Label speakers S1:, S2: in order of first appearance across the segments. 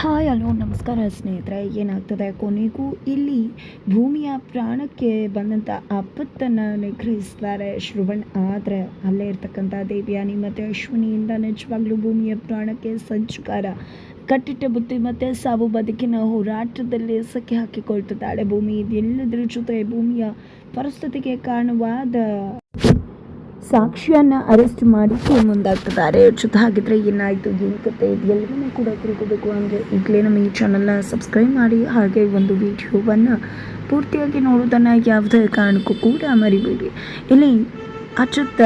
S1: Hi hello ನಮಸ್ಕಾರ ಸ್ನೇಹಿತರೆ, ಏನಾಗ್ತದೆ? ಕೊನೆಗೂ ಇಲ್ಲಿ ಭೂಮಿಯ ಪ್ರಾಣಕ್ಕೆ ಬಂದಂಥ ಆಪತ್ತನ್ನು ನಿಗ್ರಹಿಸ್ತಾರೆ ಶ್ರವಣ್. ಆದರೆ ಅಲ್ಲೇ ಇರ್ತಕ್ಕಂಥ ದೇವ್ಯಾನಿ ಮತ್ತು ಅಶ್ವಿನಿಯಿಂದ ನಿಜವಾಗ್ಲೂ ಭೂಮಿಯ ಪ್ರಾಣಕ್ಕೆ ಸಂಚುಕಾರ. ಕಟ್ಟಿಟ್ಟ ಬುದ್ಧಿ ಮತ್ತು ಸಾವು ಬದುಕಿನ ಹೋರಾಟದಲ್ಲಿ ಸಖಿ ಹಾಕಿಕೊಳ್ತಿದ್ದಾಳೆ ಭೂಮಿ. ಇದೆಲ್ಲದರ ಜೊತೆ ಭೂಮಿಯ ಪರಿಸ್ಥಿತಿಗೆ ಕಾರಣವಾದ ಸಾಕ್ಷಿಯನ್ನು ಅರೆಸ್ಟ್ ಮಾಡಿಕ್ಕೆ ಮುಂದಾಗ್ತಿದ್ದಾರೆ. ಜೊತೆ ಹಾಗಿದ್ರೆ ಏನಾಯಿತು, ಏನು ಕತೆ ಇದೆಲ್ಲವನ್ನೂ ಕೂಡ ತಿಳ್ಕೋಬೇಕು. ಅಂದರೆ ಈಗಲೇ ನಮ್ಮ ಈ ಚಾನಲ್ನ ಸಬ್ಸ್ಕ್ರೈಬ್ ಮಾಡಿ, ಹಾಗೆ ಒಂದು ವಿಡಿಯೋವನ್ನು ಪೂರ್ತಿಯಾಗಿ ನೋಡೋದನ್ನು ಯಾವುದೇ ಕಾರಣಕ್ಕೂ ಕೂಡ ಮರಿಬೇಡಿ. ಇಲ್ಲಿ ಅಚ್ಯುತ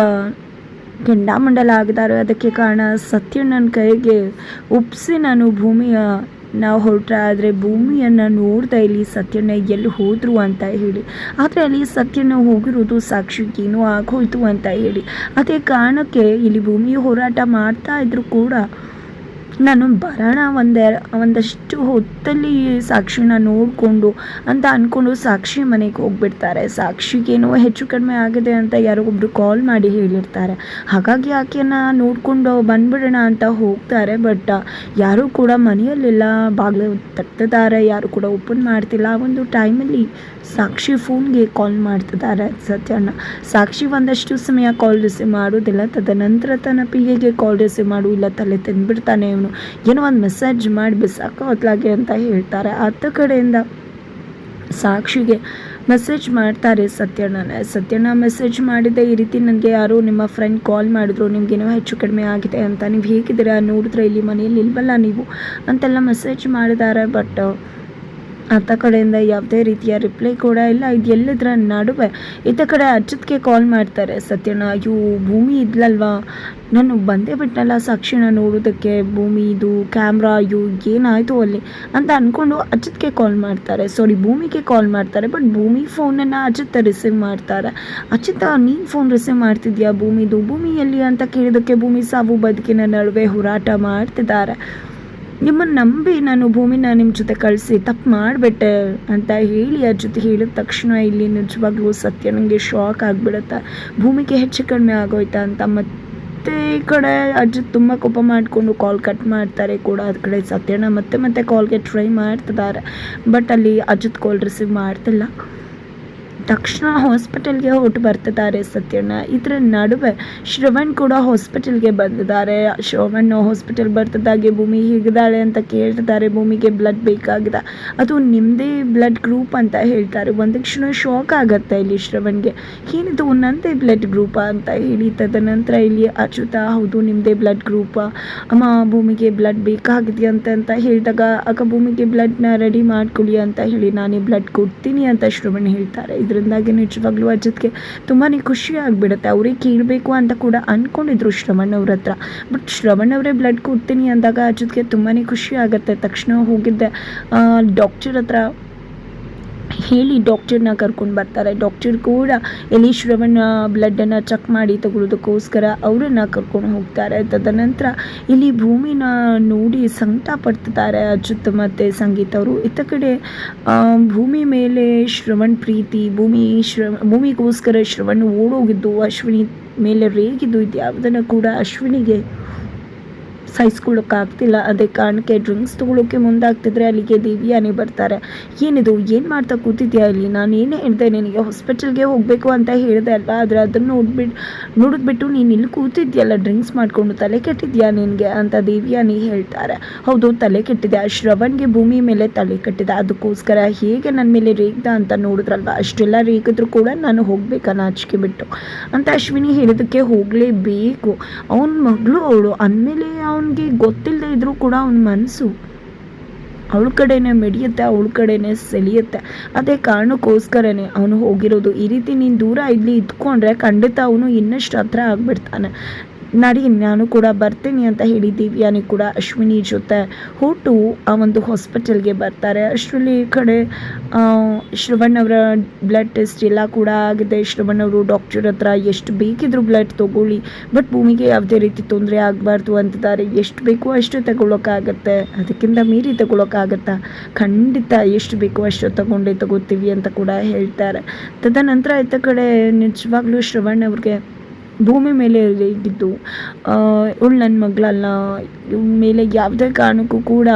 S1: ಕೆಂಡಾಮಂಡಲ ಆಗಿದ್ದಾರೆ. ಅದಕ್ಕೆ ಕಾರಣ ಸತ್ಯಣ್ಣನ ಕೈಗೆ ಉಪ್ಸಿ ನಾನು ಭೂಮಿಯ ನಾವು ಹೊರಟ್ರೆ ಆದರೆ ಭೂಮಿಯನ್ನು ನೋಡ್ತಾ ಇಲ್ಲಿ ಸತ್ಯನ ಎಲ್ಲಿ ಹೋದರು ಅಂತ ಹೇಳಿ. ಆದರೆ ಅಲ್ಲಿ ಸತ್ಯನ ಹೋಗಿರೋದು ಸಾಕ್ಷಿಗೇನು ಆಗೋಯ್ತು ಅಂತ ಹೇಳಿ. ಅದೇ ಕಾರಣಕ್ಕೆ ಇಲ್ಲಿ ಭೂಮಿ ಹೋರಾಟ ಮಾಡ್ತಾ ಇದ್ರು ಕೂಡ ನಾನು ಬರೋಣ ಒಂದೆ ಒಂದಷ್ಟು ಹೊತ್ತಲ್ಲಿ ಸಾಕ್ಷಿನ ನೋಡಿಕೊಂಡು ಅಂತ ಅಂದ್ಕೊಂಡು ಸಾಕ್ಷಿ ಮನೆಗೆ ಹೋಗ್ಬಿಡ್ತಾರೆ. ಸಾಕ್ಷಿಗೇನೋ ಹೆಚ್ಚು ಕಡಿಮೆ ಆಗಿದೆ ಅಂತ ಯಾರೋ ಒಬ್ಬರು ಕಾಲ್ ಮಾಡಿ ಹೇಳಿರ್ತಾರೆ. ಹಾಗಾಗಿ ಆಕೆನ ನೋಡಿಕೊಂಡು ಬಂದ್ಬಿಡೋಣ ಅಂತ ಹೋಗ್ತಾರೆ. ಬಟ್ ಯಾರೂ ಕೂಡ ಮನೆಯಲ್ಲೆಲ್ಲ ಬಾಗಿಲು ತಟ್ಟಿದ್ದಾರೆ ಯಾರು ಕೂಡ ಓಪನ್ ಮಾಡ್ತಿಲ್ಲ. ಆ ಒಂದು ಟೈಮಲ್ಲಿ ಸಾಕ್ಷಿ ಫೋನ್ಗೆ ಕಾಲ್ ಮಾಡ್ತಿದ್ದಾರೆ. ಸತ್ಯನ ಸಾಕ್ಷಿ ಒಂದಷ್ಟು ಸಮಯ ಕಾಲ್ ರಿಸೀವ್ ಮಾಡೋದಿಲ್ಲ ತದನಂತರ ತನ್ನ ಪಿಗೆಗೆ ಕಾಲ್ ರಿಸೀವ್ ಮಾಡು ಇಲ್ಲ. ತಲೆ ತಿಂದ್ಬಿಡ್ತಾನೆ ಇವನು ಏನೋ ಒಂದು ಮೆಸೇಜ್ ಮಾಡಿ ಬಿಸಾಕೋ ಹೊತ್ಲಾಗೆ ಅಂತ ಹೇಳ್ತಾರೆ. ಅತ್ತ ಕಡೆಯಿಂದ ಸಾಕ್ಷಿಗೆ ಮೆಸೇಜ್ ಮಾಡ್ತಾರೆ ಸತ್ಯಣ್ಣನ. ಸತ್ಯಣ್ಣ ಮೆಸೇಜ್ ಮಾಡಿದ್ದೆ, ಈ ರೀತಿ ನನಗೆ ಯಾರೋ ನಿಮ್ಮ ಫ್ರೆಂಡ್ ಕಾಲ್ ಮಾಡಿದ್ರು ನಿಮ್ಗೇನೋ ಹೆಚ್ಚು ಕಡಿಮೆ ಆಗಿದೆ ಅಂತ. ನೀವು ಹೇಗಿದ್ದೀರಾ? ನೋಡಿದ್ರೆ ಇಲ್ಲಿ ಮನೆಯಲ್ಲಿ ಇಲ್ವಲ್ಲ ನೀವು? ಅಂತೆಲ್ಲ ಮೆಸೇಜ್ ಮಾಡಿದ್ದಾರೆ ಬಟ್ ಆತ ಕಡೆಯಿಂದ ಯಾವುದೇ ರೀತಿಯ ರಿಪ್ಲೈ ಕೂಡ ಇಲ್ಲ. ಇದು ಎಲ್ಲದರ ನಡುವೆ ಈತ ಕಡೆ ಅಚ್ಯುತ್ಗೆ ಕಾಲ್ ಮಾಡ್ತಾರೆ. ಸತ್ಯಣ್ಣ, ಅಯ್ಯೋ, ಭೂಮಿ ಇದ್ಲಲ್ವಾ? ನಾನು ಬಂದೇ ಬಿಟ್ಟನಲ್ಲ ಸಾಕ್ಷಿನ ನೋಡೋದಕ್ಕೆ. ಭೂಮಿ ಇದು ಕ್ಯಾಮ್ರಾ ಅಯ್ಯೋ, ಏನಾಯಿತು ಅಲ್ಲಿ? ಅಂತ ಅಂದ್ಕೊಂಡು ಅಜಿತ್ಗೆ ಕಾಲ್ ಮಾಡ್ತಾರೆ. ಸಾರಿ ಭೂಮಿಗೆ ಕಾಲ್ ಮಾಡ್ತಾರೆ. ಬಟ್ ಭೂಮಿ ಫೋನನ್ನು ಅಜಿತ್ ರಿಸೀವ್ ಮಾಡ್ತಾರೆ. ಅಜಿತ್ ನೀನು ಫೋನ್ ರಿಸೀವ್ ಮಾಡ್ತಿದ್ಯಾ ಭೂಮಿದು? ಭೂಮಿಯಲ್ಲಿ ಅಂತ ಕೇಳಿದಕ್ಕೆ ಭೂಮಿ ಸಾವು ಬದುಕಿನ ನಡುವೆ ಹೋರಾಟ ಮಾಡ್ತಿದ್ದಾರೆ. ನಿಮ್ಮನ್ನು ನಂಬಿ ನಾನು ಭೂಮಿನ ನಿಮ್ಮ ಜೊತೆ ಕಳಿಸಿ, ತಪ್ಪು ಮಾಡಿಬಿಟ್ಟೆ ಅಂತ ಹೇಳಿ ಅದ್ರ ಜೊತೆ ಹೇಳಿದ ತಕ್ಷಣ ಇಲ್ಲಿ ನಿಜವಾಗ್ಲೂ ಸತ್ಯ ನನಗೆ ಶಾಕ್ ಆಗಿಬಿಡುತ್ತೆ. ಭೂಮಿಗೆ ಹೆಚ್ಚು ಕಡಿಮೆ ಆಗೋಯ್ತಾ ಅಂತ ಮತ್ತೆ ಈ ಕಡೆ ಅಜ್ಜ ತುಂಬ ಕೋಪ ಮಾಡಿಕೊಂಡು ಕಾಲ್ ಕಟ್ ಮಾಡ್ತಾರೆ ಕೂಡ ಅದ ಕಡೆ ಸತ್ಯನ ಮತ್ತೆ ಮತ್ತೆ ಕಾಲ್ಗೆ ಟ್ರೈ ಮಾಡ್ತಿದ್ದಾರೆ. ಬಟ್ ಅಲ್ಲಿ ಅಜ್ಜದ ಕಾಲ್ ರಿಸೀವ್ ಮಾಡ್ತಿಲ್ಲ. ತಕ್ಷಣ ಹಾಸ್ಪಿಟಲ್ಗೆ ಹೊರಟು ಬರ್ತಿದ್ದಾರೆ ಸತ್ಯಣ್ಣ. ಇದರ ನಡುವೆ ಶ್ರವಣ್ ಕೂಡ ಹಾಸ್ಪಿಟಲ್ಗೆ ಬಂದಿದ್ದಾರೆ. ಶ್ರವಣ್ ಹಾಸ್ಪಿಟಲ್ ಬರ್ತಿದ್ದಾಗೆ, ಭೂಮಿ ಹೇಗಿದ್ದಾಳೆ ಅಂತ ಕೇಳ್ತಿದ್ದಾರೆ. ಭೂಮಿಗೆ ಬ್ಲಡ್ ಬೇಕಾಗಿದೆ. ಅದು ನಿಮ್ಮದೇ ಬ್ಲಡ್ ಗ್ರೂಪ್ ಅಂತ ಹೇಳ್ತಾರೆ. ಒಂದು ಕ್ಷಣ ಶಾಕ್ ಆಗುತ್ತೆ ಇಲ್ಲಿ ಶ್ರವಣ್ಗೆ. ಏನಿದು ನಂದೇ ಬ್ಲಡ್ ಗ್ರೂಪ ಅಂತ ಹೇಳಿ ತದನಂತರ ಇಲ್ಲಿ ಅಚ್ಯುತ, ಹೌದು ನಿಮ್ಮದೇ ಬ್ಲಡ್ ಗ್ರೂಪ ಅಮ್ಮ, ಭೂಮಿಗೆ ಬ್ಲಡ್ ಬೇಕಾಗಿದೆ ಅಂತ ಅಂತ ಹೇಳಿದಾಗ, ಅಕ್ಕ, ಭೂಮಿಗೆ ಬ್ಲಡ್ನ ರೆಡಿ ಮಾಡ್ಕೊಳ್ಳಿ ಅಂತ ಹೇಳಿ ನಾನೇ ಬ್ಲಡ್ ಕೊಡ್ತೀನಿ ಅಂತ ಶ್ರವಣ್ ಹೇಳ್ತಾರೆ. ಇದರಿಂದಾಗಿ ನಿಜವಾಗ್ಲೂ ಅಜಿತ್ಗೆ ತುಂಬಾ ಖುಷಿ ಆಗಿಬಿಡುತ್ತೆ. ಅವರೇ ಕೇಳಬೇಕು ಅಂತ ಕೂಡ ಅಂದ್ಕೊಂಡಿದ್ರು ಶ್ರವಣ್ ಅವ್ರ ಹತ್ರ. ಬಟ್ ಶ್ರವಣ್ ಅವರೇ ಬ್ಲಡ್ ಕೊಡ್ತೀನಿ ಅಂದಾಗ ಅಜಿತ್ಗೆ ತುಂಬಾ ಖುಷಿ ಆಗುತ್ತೆ. ತಕ್ಷಣ ಹೋಗಿದ್ದೆ ಡಾಕ್ಟರ್ ಹತ್ರ ಹೇಳಿ ಡಾಕ್ಟರ್ನ ಕರ್ಕೊಂಡು ಬರ್ತಾರೆ. ಡಾಕ್ಟರ್ ಕೂಡ ಎಲಿ ಶ್ರವಣ ಬ್ಲಡ್ಡನ್ನು ಚೆಕ್ ಮಾಡಿ ತಗೊಳ್ಳೋದಕ್ಕೋಸ್ಕರ ಅವರನ್ನು ಕರ್ಕೊಂಡು ಹೋಗ್ತಾರೆ. ತದನಂತರ ಇಲ್ಲಿ ಭೂಮಿನ ನೋಡಿ ಸಂಕಟ ಪಡ್ತಿದ್ದಾರೆ ಅಚ್ಯುತ್ ಮತ್ತು ಸಂಗೀತ ಅವರು. ಇತ್ತ ಕಡೆ ಭೂಮಿ ಮೇಲೆ ಶ್ರವಣ್ ಪ್ರೀತಿ, ಭೂಮಿ ಶ್ರ, ಭೂಮಿಗೋಸ್ಕರ ಶ್ರವಣ್ ಓಡೋಗಿದ್ದು, ಅಶ್ವಿನಿ ಮೇಲೆ ರೇಗಿದ್ದು ಇದು ಯಾವುದನ್ನು ಕೂಡ ಅಶ್ವಿನಿಗೆ ಸಹಿಸ್ಕೊಳ್ಳೋಕ್ಕಾಗ್ತಿಲ್ಲ. ಅದೇ ಕಾರಣಕ್ಕೆ ಡ್ರಿಂಕ್ಸ್ ತೊಗೊಳೋಕ್ಕೆ ಮುಂದಾಗ್ತಿದ್ರೆ ಅಲ್ಲಿಗೆ ದೇವಿಯಾನಿ ಬರ್ತಾರೆ. ಏನಿದು, ಏನು ಮಾಡ್ತಾ ಕೂತಿದ್ಯಾ ಇಲ್ಲಿ? ನಾನು ಏನೇ ಹೇಳಿದೆ ನಿನಗೆ ಹಾಸ್ಪಿಟಲ್ಗೆ ಹೋಗಬೇಕು ಅಂತ ಹೇಳಿದೆ ಅಲ್ಲ ಆದರೆ ಅದನ್ನು ನೋಡ್ಬಿಟ್ಟು ನೋಡಿದ್ಬಿಟ್ಟು ನೀನು ಇಲ್ಲಿ ಕೂತಿದ್ಯಲ್ಲ, ಡ್ರಿಂಕ್ಸ್ ಮಾಡಿಕೊಂಡು ತಲೆ ಕೆಟ್ಟಿದ್ಯಾ ನಿನಗೆ ಅಂತ ದೇವಿಯಾನಿ ಹೇಳ್ತಾರೆ. ಹೌದು, ತಲೆ ಕೆಟ್ಟಿದೆ. ಆ ಶ್ರವಣ್ಗೆ ಭೂಮಿ ಮೇಲೆ ತಲೆ ಕಟ್ಟಿದೆ. ಅದಕ್ಕೋಸ್ಕರ ಹೇಗೆ ನನ್ನ ಮೇಲೆ ರೇಗ್ದ ಅಂತ ನೋಡಿದ್ರಲ್ವ? ಅಷ್ಟೆಲ್ಲ ರೇಗಿದ್ರು ಕೂಡ ನಾನು ಹೋಗ್ಬೇಕಾ ನಾಚಿಕೆ ಬಿಟ್ಟು. ಅಂತ ಅಶ್ವಿನಿ ಹೇಳಿದಕ್ಕೆ ಹೋಗಲೇಬೇಕು. ಅವನ ಮಗಳು ಅವಳು ಅಂದಮೇಲೆ ಅವನಿಗೆ ಗೊತ್ತಿಲ್ಲದೆ ಇದ್ರೂ ಕೂಡ ಅವನ ಮನಸ್ಸು ಅವಳ ಕಡೆನೇ ಮೆಡಿಯುತ್ತೆ, ಅವಳ ಕಡೆನೇ ಸೆಳೆಯುತ್ತೆ ಅದೇ ಕಾರಣಕ್ಕೋಸ್ಕರನೇ ಅವನು ಹೋಗಿರೋದು. ಈ ರೀತಿ ನೀನು ದೂರ ಇಲ್ಲಿ ಇದ್ಕೊಂಡ್ರೆ ಖಂಡಿತ ಅವನು ಇನ್ನಷ್ಟು ಹತ್ರ ಆಗ್ಬಿಡ್ತಾನೆ. ನಡಿ, ನಾನು ಕೂಡ ಬರ್ತೀನಿ ಅಂತ ಹೇಳಿ ದಿವ್ಯಾನಿ ಕೂಡ ಅಶ್ವಿನಿ ಜೊತೆ ಹೊರಟು ಆ ಒಂದು ಹಾಸ್ಪಿಟಲ್ಗೆ ಬರ್ತಾರೆ. ಅಷ್ಟರಲ್ಲಿ ಈ ಕಡೆ ಶ್ರವಣ್ ಅವರ ಬ್ಲಡ್ ಟೆಸ್ಟ್ ಎಲ್ಲ ಕೂಡ ಆಗಿದೆ. ಶ್ರವಣ್ ಅವರು ಡಾಕ್ಟರ್ ಹತ್ರ ಎಷ್ಟು ಬೇಕಿದ್ರು ಬ್ಲಡ್ ತಗೊಳ್ಳಿ. ಬಟ್ ಭೂಮಿಗೆ ಯಾವುದೇ ರೀತಿ ತೊಂದರೆ ಆಗಬಾರ್ದು ಅಂತಿದ್ದಾರೆ. ಎಷ್ಟು ಬೇಕೋ ಅಷ್ಟು ತಗೊಳ್ಳೋಕ್ಕಾಗತ್ತೆ ಅದಕ್ಕಿಂತ ಮೀರಿ ತಗೊಳ್ಳೋಕ್ಕಾಗತ್ತಾ ಖಂಡಿತ ಎಷ್ಟು ಬೇಕೋ ಅಷ್ಟು ತಗೊಂಡೇ ತಗೋತೀವಿ ಅಂತ ಕೂಡ ಹೇಳ್ತಾರೆ. ತದನಂತರ ಆಯ್ತ ಕಡೆ, ನಿಜವಾಗ್ಲೂ ಶ್ರವಣ್ ಅವ್ರಿಗೆ ಭೂಮಿ ಮೇಲೆ ರೇಗಿದ್ದು ಅವಳು ನನ್ನ ಮಗಳಲ್ಲ ಮೇಲೆ ಯಾವುದೇ ಕಾರಣಕ್ಕೂ ಕೂಡ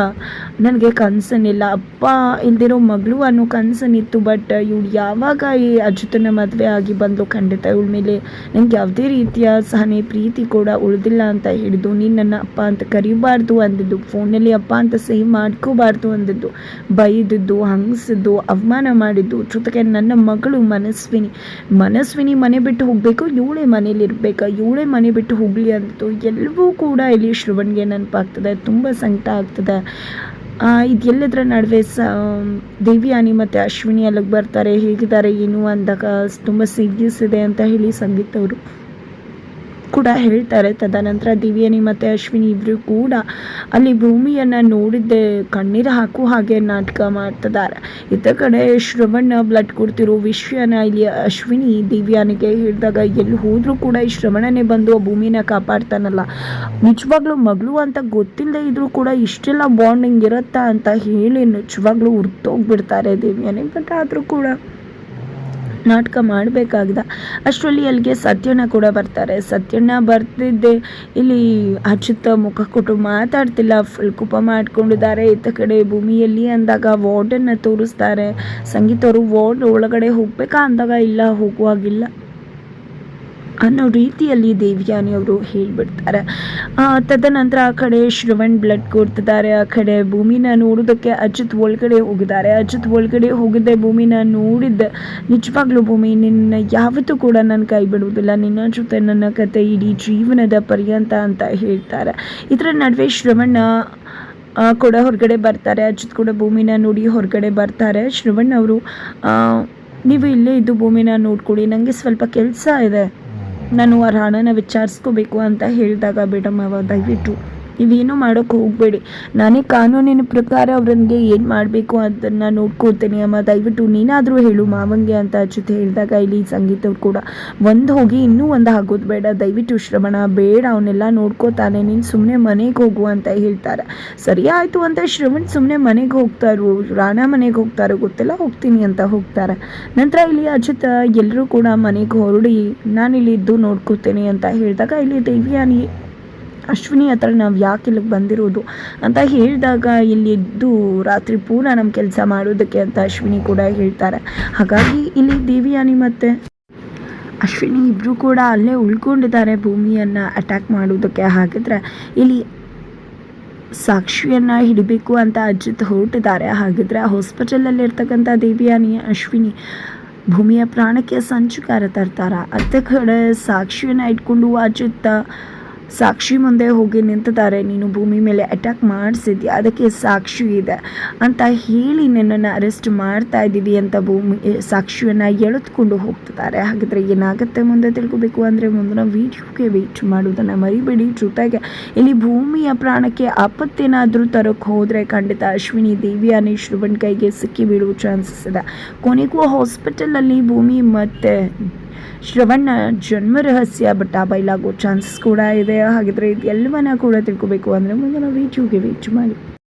S1: ನನಗೆ ಕನಸನಿಲ್ಲ. ಅಪ್ಪ ಇಲ್ದಿರೋ ಮಗಳು ಅನ್ನೋ ಕನಸನಿತ್ತು ಬಟ್ ಇವಳು ಯಾವಾಗ ಈ ಅಜಿತನ ಮದುವೆ ಆಗಿ ಬಂದು ಖಂಡಿತ ಇವಳ ಮೇಲೆ ನನಗೆ ಯಾವುದೇ ರೀತಿಯ ಸಹನೆ, ಪ್ರೀತಿ ಕೂಡ ಉಳಿದಿಲ್ಲ ಅಂತ ಹೇಳಿದ್ದು. ನೀನು ನನ್ನ ಅಪ್ಪ ಅಂತ ಕರಿಬಾರ್ದು ಅಂದಿದ್ದು, ಫೋನಲ್ಲಿ ಅಪ್ಪ ಅಂತ ಸೇವ್ ಮಾಡ್ಕೋಬಾರ್ದು ಅಂದಿದ್ದು, ಬೈದಿದ್ದು, ಹಂಗಸಿದ್ದು, ಅವಮಾನ ಮಾಡಿದ್ದು. ಜೊತೆಗೆ ನನ್ನ ಮಗಳು ಮನಸ್ವಿನಿ. ಮನಸ್ವಿನಿ ಮನೆ ಬಿಟ್ಟು ಹೋಗಬೇಕು, ಇವಳೇ ಮನೇಲಿರ್ಬೇಕು. ಇವಳೇ ಮನೆ ಬಿಟ್ಟು ಹೋಗಲಿ ಅಂತ ಎಲ್ಲವೂ ಕೂಡ ಇಲ್ಲಿ ಶ್ರವಣ್ಗೆ ನೆನಪಾಗ್ತದೆ ತುಂಬ ಸಂಕಟ ಆಗ್ತದೆ. ಇದು ಇದೆಲ್ಲದರ ನಡುವೆ ಸ ದೇವಿಯಾನಿ ಮತ್ತು ಅಶ್ವಿನಿ ಅಲ್ಲಿಗೆ ಬರ್ತಾರೆ, ಹೇಗಿದ್ದಾರೆ, ಏನು ಅಂದಾಗ, ತುಂಬ ಸೀರಿಯಸ್ ಇದೆ ಅಂತ ಹೇಳಿ ಸಂಗೀತ ಅವರು. ಕೂಡ ಹೇಳ್ತಾರೆ. ತದನಂತರ ದಿವ್ಯನಿ ಮತ್ತು ಅಶ್ವಿನಿ ಇಬ್ಬರು ಕೂಡ ಅಲ್ಲಿ ಭೂಮಿಯನ್ನು ನೋಡಿದ್ದೆ ಕಣ್ಣೀರು ಹಾಕು ಹಾಗೆ ನಾಟಕ ಮಾಡ್ತಿದ್ದಾರೆ. ಇತ್ತ ಕಡೆ ಶ್ರವಣ ಬ್ಲಡ್ ಕೊಡ್ತಿರೋ ವಿಶ್ವನ ಇಲ್ಲಿ ಅಶ್ವಿನಿ ದಿವ್ಯಾನಿಗೆ ಹೇಳಿದಾಗ ಎಲ್ಲಿ ಹೋದರೂ ಕೂಡ ಈ ಶ್ರವಣನೇ ಬಂದು ಆ ಭೂಮಿನ ಕಾಪಾಡ್ತಾನಲ್ಲ. ನಿಜವಾಗ್ಲೂ ಮಗಳು ಅಂತ ಗೊತ್ತಿಲ್ಲದೆ ಇದ್ರೂ ಕೂಡ ಇಷ್ಟೆಲ್ಲ ಬಾಂಡಿಂಗ್ ಇರುತ್ತಾ ಅಂತ ಹೇಳಿ ನಿಜವಾಗ್ಲೂ ಹುರ್ತೋಗ್ಬಿಡ್ತಾರೆ ದಿವ್ಯಾನಿ ಬಟ್ ಆದರೂ ಕೂಡ ನಾಟಕ ಮಾಡಬೇಕಾಗಿದೆ. ಅಷ್ಟರಲ್ಲಿ ಅಲ್ಲಿಗೆ ಸತ್ಯಣ್ಣ ಕೂಡ ಬರ್ತಾರೆ. ಸತ್ಯಣ್ಣ ಬರ್ತಿದ್ದೆ. ಇಲ್ಲಿ ಅಚ್ಯುತ ಮುಖ ಕೊಟ್ಟು ಮಾತಾಡ್ತಿಲ್ಲ. ಫುಲ್ ಕುಪ ಮಾಡ್ಕೊಂಡಿದ್ದಾರೆ. ಇತ್ತ ಕಡೆ ಭೂಮಿಯಲ್ಲಿ ಅಂದಾಗ ವಾರ್ಡನ್ನು ತೋರಿಸ್ತಾರೆ. ಸಂಗೀತವರು ವಾರ್ಡ್ ಒಳಗಡೆ ಹೋಗಬೇಕಾ? ಅಂದಾಗ ಇಲ್ಲ, ಹೋಗುವಾಗಿಲ್ಲ. ಅನ್ನೋ ರೀತಿಯಲ್ಲಿ ದೇವಿಯಾನಿ ಅವರು ಹೇಳಿಬಿಡ್ತಾರೆ. ತದನಂತರ ಆ ಕಡೆ ಶ್ರವಣ್ ಬ್ಲಡ್ ಕೊಡ್ತಿದ್ದಾರೆ, ಆ ಕಡೆ ಭೂಮಿನ ನೋಡೋದಕ್ಕೆ ಅಜಿತ್ ಒಳಗಡೆ ಹೋಗಿದ್ದಾರೆ. ಅಜಿತ್ ಒಳಗಡೆ ಹೋಗಿದ್ದೆ ಭೂಮಿನ ನೋಡಿದ್ದೆ, ನಿಜವಾಗ್ಲೂ ಭೂಮಿ ನಿನ್ನ ಯಾವತ್ತೂ ಕೂಡ ನನ್ನ ಕೈ ಬಿಡುವುದಿಲ್ಲ, ನಿನ್ನ ಜೊತೆ ನನ್ನ ಕತೆ ಇಡೀ ಜೀವನದ ಪರ್ಯಂತ ಅಂತ ಹೇಳ್ತಾರೆ. ಇದರ ನಡುವೆ ಶ್ರವಣ್ಣ ಕೂಡ ಹೊರಗಡೆ ಬರ್ತಾರೆ, ಅಜಿತ್ ಕೂಡ ಭೂಮಿನ ನೋಡಿ ಹೊರಗಡೆ ಬರ್ತಾರೆ. ಶ್ರವಣ್ ಅವರು ನೀವು ಇಲ್ಲೇ ಇದ್ದು ಭೂಮಿನ ನೋಡ್ಕೊಳ್ಳಿ ನನಗೆ ಸ್ವಲ್ಪ ಕೆಲಸ ಇದೆ. ನಾನು ಅವ್ರ ಹಣನ ವಿಚಾರಿಸ್ಕೋಬೇಕು ಅಂತ ಹೇಳಿದಾಗ ಬೇಡಮ್ಮ ದಯವಿಟ್ಟು. ನೀವೇನು ಮಾಡೋಕ್ಕೆ ಹೋಗಬೇಡಿ. ನಾನೇ ಕಾನೂನಿನ ಪ್ರಕಾರ ಅವ್ರನ್ಗೆ ಏನು ಮಾಡಬೇಕು ಅದನ್ನು ನೋಡ್ಕೊಳ್ತೇನೆ ಅಮ್ಮ. ದಯವಿಟ್ಟು ನೀನಾದರೂ ಹೇಳು ಮಾವಂಗೆ ಅಂತ ಅಚ್ಚುತ್ತೆ ಹೇಳಿದಾಗ ಇಲ್ಲಿ ಸಂಗೀತವ್ರು ಕೂಡ ಒಂದು ಹೋಗಿ ಇನ್ನೂ ಒಂದು ಆಗೋದು ಬೇಡ. ದಯವಿಟ್ಟು ಶ್ರವಣ ಬೇಡ ಅವನ್ನೆಲ್ಲ ನೋಡ್ಕೋತಾನೆ. ನೀನು ಸುಮ್ಮನೆ ಮನೆಗೆ ಹೋಗು ಅಂತ ಹೇಳ್ತಾರೆ. ಸರಿ ಆಯಿತು ಅಂತ ಶ್ರವಣ್ ಸುಮ್ಮನೆ ಮನೆಗೆ ಹೋಗ್ತಾರೋ ರಾಣ ಮನೆಗೆ ಹೋಗ್ತಾರೋ ಗೊತ್ತಿಲ್ಲ, ಹೋಗ್ತೀನಿ ಅಂತ ಹೋಗ್ತಾರೆ. ನಂತರ ಇಲ್ಲಿ ಅಜಿತ್ ಎಲ್ಲರೂ ಕೂಡ ಮನೆಗೆ ಹೊರಡಿ, ನಾನಿಲ್ಲಿ ಇದ್ದು ನೋಡ್ಕೋತೇನೆ ಅಂತ ಹೇಳಿದಾಗ ಇಲ್ಲಿ ದೇವಿಯಾನಿ ಅಶ್ವಿನಿ ಹತ್ರ ನಾವು ಯಾಕೆ ಇಲ್ಲಿಗೆ ಬಂದಿರೋದು ಅಂತ ಹೇಳಿದಾಗ ಇಲ್ಲಿದ್ದು ರಾತ್ರಿ ಪೂರ ನಮ್ಮ ಕೆಲಸ ಮಾಡೋದಕ್ಕೆ ಅಂತ ಅಶ್ವಿನಿ ಕೂಡ ಹೇಳ್ತಾರೆ. ಹಾಗಾಗಿ ಇಲ್ಲಿ ದೇವಿಯಾನಿ ಮತ್ತೆ ಅಶ್ವಿನಿ ಇಬ್ಬರು ಕೂಡ ಅಲ್ಲೇ ಉಳ್ಕೊಂಡಿದ್ದಾರೆ ಭೂಮಿಯನ್ನು ಅಟ್ಯಾಕ್ ಮಾಡೋದಕ್ಕೆ. ಹಾಗಿದ್ರೆ ಇಲ್ಲಿ ಸಾಕ್ಷಿಯನ್ನು ಹಿಡಿಬೇಕು ಅಂತ ಅಜಿತ್ ಹೊರಟಿದ್ದಾರೆ. ಹಾಗಿದ್ರೆ ಹಾಸ್ಪಿಟಲಲ್ಲಿ ಇರ್ತಕ್ಕಂಥ ದೇವಿಯಾನಿ, ಅಶ್ವಿನಿ ಭೂಮಿಯ ಪ್ರಾಣಕ್ಕೆ ಸಂಚುಕಾರ ತರ್ತಾರ. ಅತ್ತ ಕಡೆ ಸಾಕ್ಷಿಯನ್ನು ಇಟ್ಕೊಂಡು ಅಜಿತ್ ಸಾಕ್ಷಿ ಮುಂದೆ ಹೋಗಿ ನಿಂತಿದ್ದಾರೆ. ನೀನು ಭೂಮಿ ಮೇಲೆ ಅಟ್ಯಾಕ್ ಮಾಡಿಸಿದ್ಯಾ? ಅದಕ್ಕೆ ಸಾಕ್ಷಿ ಇದೆ ಅಂತ ಹೇಳಿ ನಿನ್ನನ್ನು ಅರೆಸ್ಟ್ ಮಾಡ್ತಾ ಇದ್ದೀವಿ ಅಂತ ಭೂಮಿ ಸಾಕ್ಷಿಯನ್ನು ಎಳೆದುಕೊಂಡು ಹೋಗ್ತಿದ್ದಾರೆ. ಹಾಗಿದ್ರೆ ಏನಾಗುತ್ತೆ ಮುಂದೆ ತಿಳ್ಕೊಬೇಕು ಅಂದರೆ ಮುಂದಿನ ವೀಡಿಯೋಗೆ ವೆಯ್ಟ್ ಮಾಡೋದನ್ನು ಮರಿಬೇಡಿ. ಜೊತೆಗೆ ಇಲ್ಲಿ ಭೂಮಿಯ ಪ್ರಾಣಕ್ಕೆ ಆಪತ್ತೇನಾದರೂ ತರೋಕ್ಕೆ ಹೋದರೆ ಖಂಡಿತ ಅಶ್ವಿನಿ ದೇವಿಯಾನಿ ಶ್ರವಣ್ ಕೈಗೆ ಸಿಕ್ಕಿ ಬೀಳುವ ಚಾನ್ಸಸ್ ಇದೆ. ಕೊನೆಗೂ ಹಾಸ್ಪಿಟಲಲ್ಲಿ ಭೂಮಿ ಮತ್ತು ಶ್ರವಣ್ಣ ಜನ್ಮ ರಹಸ್ಯ ಬಟ್ ಆ ಬೈಲಾಗೋ ಚಾನ್ಸಸ್ ಕೂಡ ಇದೆ. ಹಾಗಿದ್ರೆ ಇದೆಲ್ಲವನ್ನ ಕೂಡ ತಿಳ್ಕೊಬೇಕು ಅಂದರೆ ಮುಂದಿನ ವೀಡಿಯೋಗೆ ವೇಟ್ ಮಾಡಿ.